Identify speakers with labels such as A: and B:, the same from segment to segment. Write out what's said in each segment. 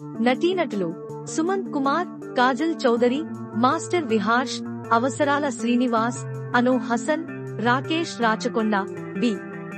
A: నటీనటులు Sumanth Kumar Kajal Chaudhary master Viharsh Avasarala Srinivas Anu Hasan Rakesh Rachakonda B.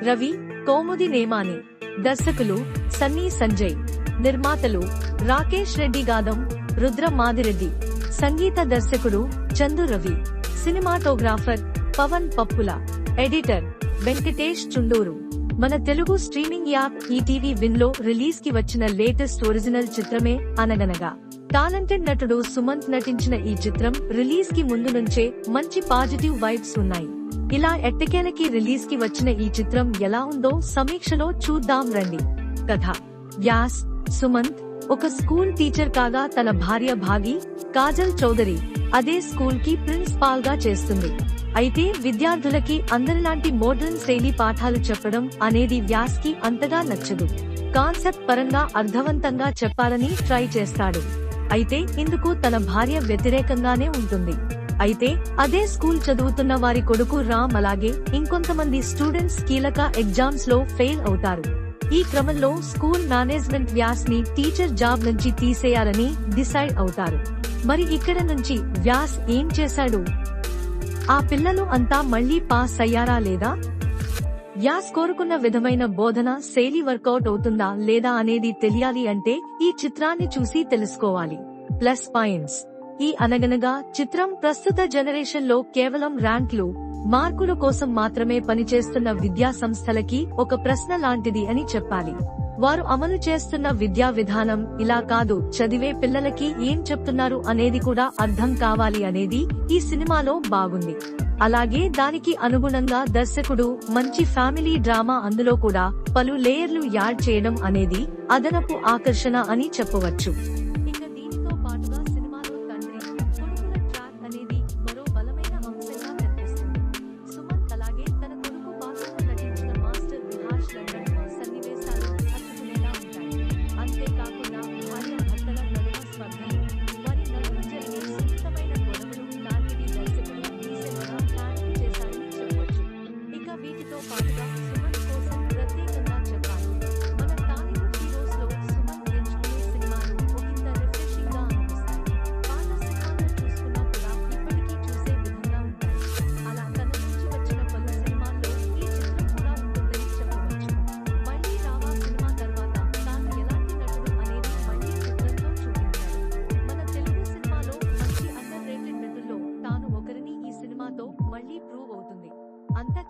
A: Ravi Kaumudi Nemani. దర్శకులు సన్నీ సంజయ్. నిర్మాతలు రాకేష్ రెడ్డి గాదం రుద్ర మాదిరెడ్డి. సంగీత దర్శకుడు చందు రవి. సినిమాటోగ్రాఫర్ పవన్ పప్పుల. ఎడిటర్ వెంకటేష్ చుండూరు. మన తెలుగు స్ట్రీమింగ్ యాప్ ఈటీవీ విన్లో రిలీజ్కి వచ్చిన లేటెస్ట్ ఒరిజినల్ చిత్రమే అనగనగా. టాలెంటెడ్ నటుడు సుమంత్ నటించిన ఈ చిత్రం రిలీజ్కి ముందు నుంచే మంచి పాజిటివ్ వైబ్స్ ఉన్నాయి. ఇలా ఎట్టకేలకి రిలీజ్కి వచ్చిన ఈ చిత్రం ఎలా ఉందో సమీక్షలో చూద్దాం రండి. కథ. వ్యాస్ సుమంత్ ఒక స్కూల్ టీచర్ కాగా తన భార్య భాగి కాజల్ చౌదరి అదే స్కూల్కి ప్రిన్సిపాల్గా చేస్తుంది. అయితే విద్యార్థులకి అందరిలాంటి మోడర్న్ శైలి పాఠాలు చెప్పడం అనేది వ్యాస్కి అంతగా నచ్చదు. కాన్సెప్ట్ పరంగా అర్థవంతంగా చెప్పాలని ట్రై చేస్తాడు. అయితే ఇందుకు తన భార్య వ్యతిరేకంగానే ఉంటుంది. అయితే అదే స్కూల్ చదువుతున్న వారి కొడుకు రామ్ అలాగే ఇంకొంతమంది స్టూడెంట్స్ కీలక ఎగ్జామ్స్లో ఫెయిల్ అవుతారు. ఈ క్రమంలో స్కూల్ మేనేజ్మెంట్ వ్యాస్ని టీచర్ జాబ్ నుంచి తీసేయాలని డిసైడ్ అవుతారు. మరి ఇక్కడ నుంచి వ్యాస్ ఏం చేశాడు? ఆ పిల్లలు అంతా మళ్ళీ పాస్ అయ్యారా లేదా? యాస్ కోరుకున్న విధమైన బోధన శైలి వర్కౌట్ అవుతుందా లేదా అనేది తెలియాలి అంటే ఈ చిత్రాన్ని చూసి తెలుసుకోవాలి. Plus points. ఈ అనగనగా చిత్రం ప్రస్తుత జనరేషన్లో కేవలం ర్యాంక్లు మార్కుల కోసం మాత్రమే పనిచేస్తున్న విద్యా సంస్థలకి ఒక ప్రశ్న లాంటిది అని చెప్పాలి. వారు అమలు చేస్తున్న విద్యా విధానం ఇలా కాదు చదివే పిల్లలకి ఏం చెప్తున్నారు అనేది కూడా అర్థం కావాలి అనేది ఈ సినిమాలో బాగుంది. అలాగే దానికి అనుగుణంగా దర్శకుడు మంచి ఫ్యామిలీ డ్రామా అందులో కూడా పలు లేయర్లు యాడ్ చేయడం అనేది అదనపు ఆకర్షణ అని చెప్పవచ్చు.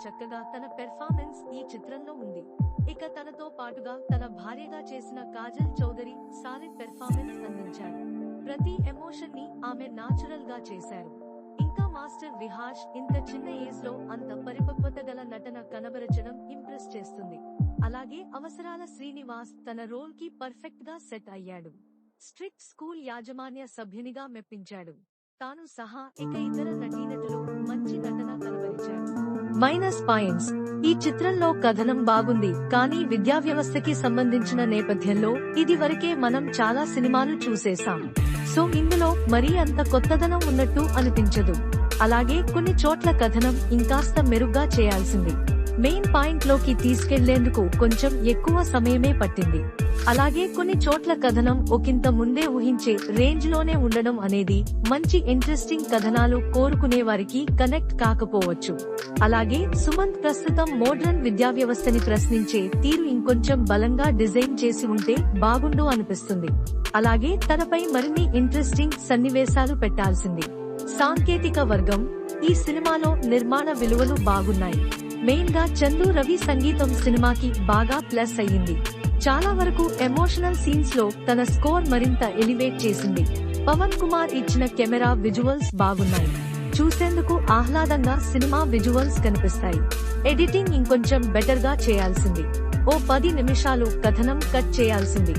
A: చక్కగా తన పెర్ఫార్మెన్స్ ఈ చిత్రంలో ఉంది. ఇక తనతో పాటుగా తన భార్యగా చేసిన కాజల్ చౌదరి సాలిడ్ పెర్ఫార్మెన్స్ అందించారు ప్రతి ఎమోషన్ని ఆమె నాచురల్గా చేశారు. ఇంకా మాస్టర్ విహాష్ ఇంత చిన్న ఏజ్లో అంత పరిపక్వత గల నటన కనబరచడం ఇంప్రెస్ చేస్తుంది. అలాగే అవసరాల శ్రీనివాస్ తన రోల్కి పర్ఫెక్ట్గా సెట్ అయ్యాడు. స్ట్రిక్ట్ స్కూల్ యాజమాన్య సభ్యునిగా మెప్పించాడు. తాను సహా ఇక ఇతర నటీనటులు మంచి నటన మైనస్ పాయింట్స్ ఈ చిత్రంలో కథనం బాగుంది కానీ విద్యా వ్యవస్థకి సంబంధించిన నేపథ్యంలో ఇది వరకే మనం చాలా సినిమాలు చూసేశాం. సో ఇందులో మరీ అంత కొత్తదనం ఉన్నట్టు అనిపించదు. అలాగే కొన్ని చోట్ల కథనం ఇంకాస్త మెరుగ్గా చేయాల్సింది. మెయిన్ పాయింట్లోకి తీసుకెళ్ళేందుకు కొంచెం ఎక్కువ సమయమే పట్టింది. అలాగే కొన్ని చోట్ల కథనం ఒకంత ముందే ఊహించే రేంజ్లోనే ఉండడం అనేది మంచి ఇంట్రెస్టింగ్ కథనాలు కోరుకునే వారికి కనెక్ట్ కాకపోవచ్చు. అలాగే సుమంత్ ప్రస్తుతం మోడ్రన్ విద్యా వ్యవస్థని ప్రశ్నించే తీరు ఇంకొంచెం బలంగా డిజైన్ చేసి ఉంటే బాగుండు అనిపిస్తుంది. అలాగే తనపై మరిన్ని ఇంట్రెస్టింగ్ సన్నివేశాలు పెట్టాల్సింది. సాంకేతిక వర్గం ఈ సినిమాలో నిర్మాణ విలువలు బాగున్నాయి. మెయిన్గా చందు రవి సంగీతం సినిమాకి బాగా ప్లస్ అయ్యింది. చాలా వరకు ఎమోషనల్ సీన్స్లో తన స్కోర్ మరింత ఎలివేట్ చేసింది. పవన్ కుమార్ ఇచ్చిన కెమెరా విజువల్స్ బాగున్నాయి. చూసేందుకు ఆహ్లాదంగా సినిమా విజువల్స్ కనిపిస్తాయి. ఎడిటింగ్ ఇంకొంచెం బెటర్గా చేయాల్సింది. ఓ పది నిమిషాలు కథనం కట్ చేయాల్సింది.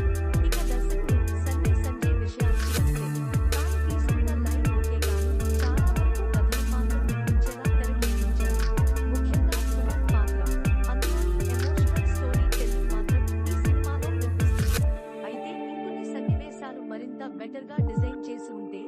A: సన్నివేశాలు మరింత బెటర్గా డిజైన్ చేసి ఉంటే